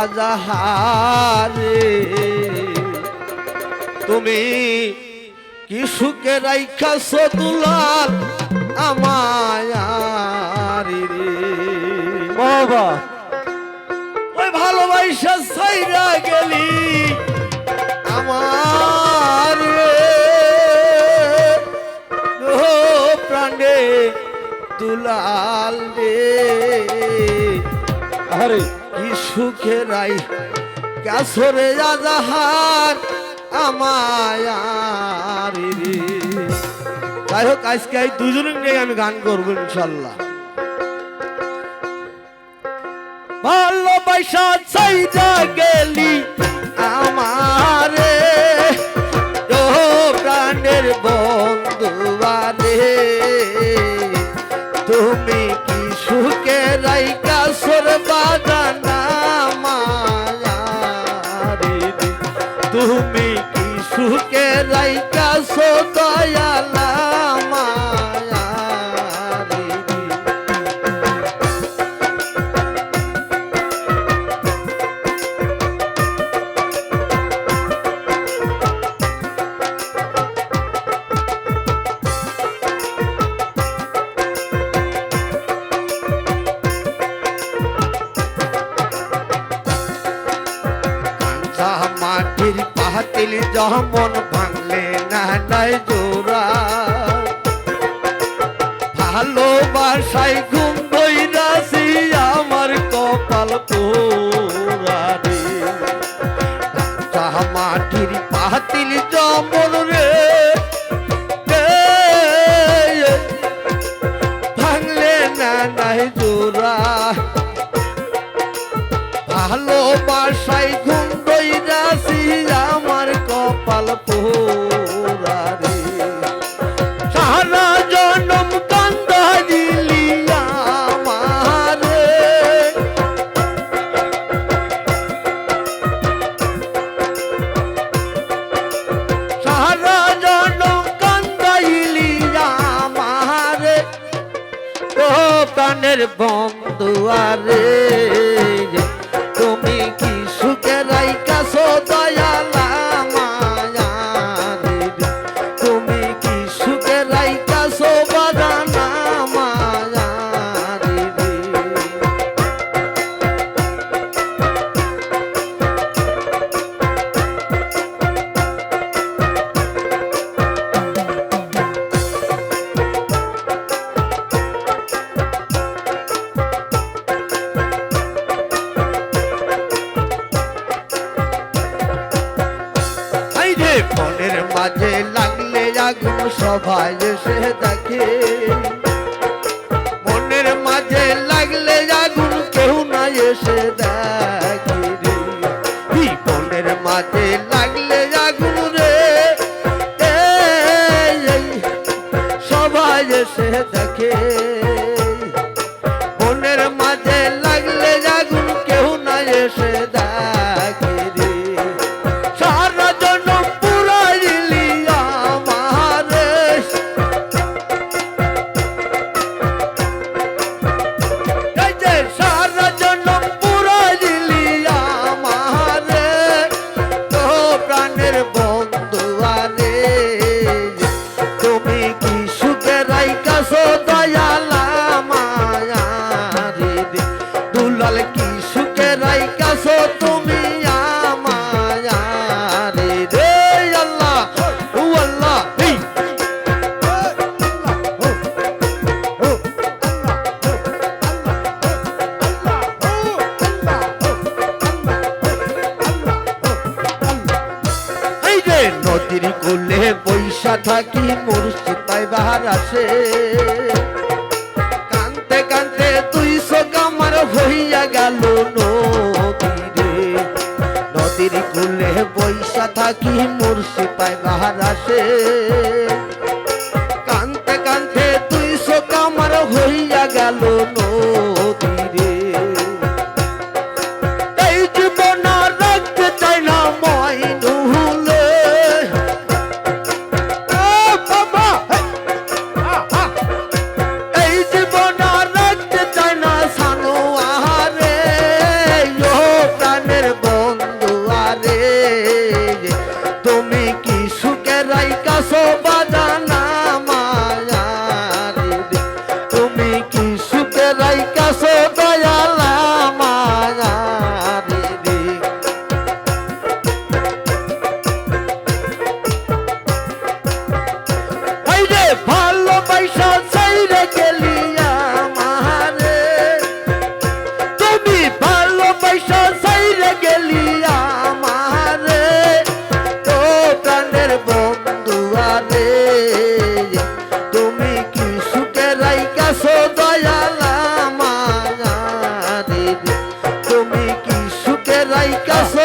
আজাহারে। তুমি কি সুখে রাইখা সতুলাল আমায়ারি রে। বাবা। ওই ভালোবাসা সাইরা সুখে রাই কাসরে আজাহার আমায়ারি যাই হোক আজকে এই দুজনে নিয়ে আমি গান করব ইনশাল্লাহ। ভালোবাসা চাইরা গেলি আমারে ও প্রাণের বন্ধু বন্ধুয়ারে তুমি কি সুখে রাইকা রাইকা সো দয়ালা মায়ারে কাঁচা মাটির পাহাতিল যেমন ভাঙলে না নাই জোড়া। ভালোবাসায় ঘুম বৈরাসি আমার কপাল পোড়া রে। মাটির পাহাতিল প্রাণের আগুন সবাই এসে দেখে। মনের মাঝে লাগলে আগুন কেউ না এসে দেখে রে। মনের মাঝে লাগলে আগুন রে? সবাই এসে দেখে। রাইকাছো তুমি আমায়ারে নদীর কোলে বৈশা থাকি মুর্শিদাই বাহার আসে। কানতে কানতে কোলে বৈশা থাকি সিপাই বাহার আসে কান্তে কান্তে তুই সকামার হইয়া গেল নদীরে শোভানা রাইকাস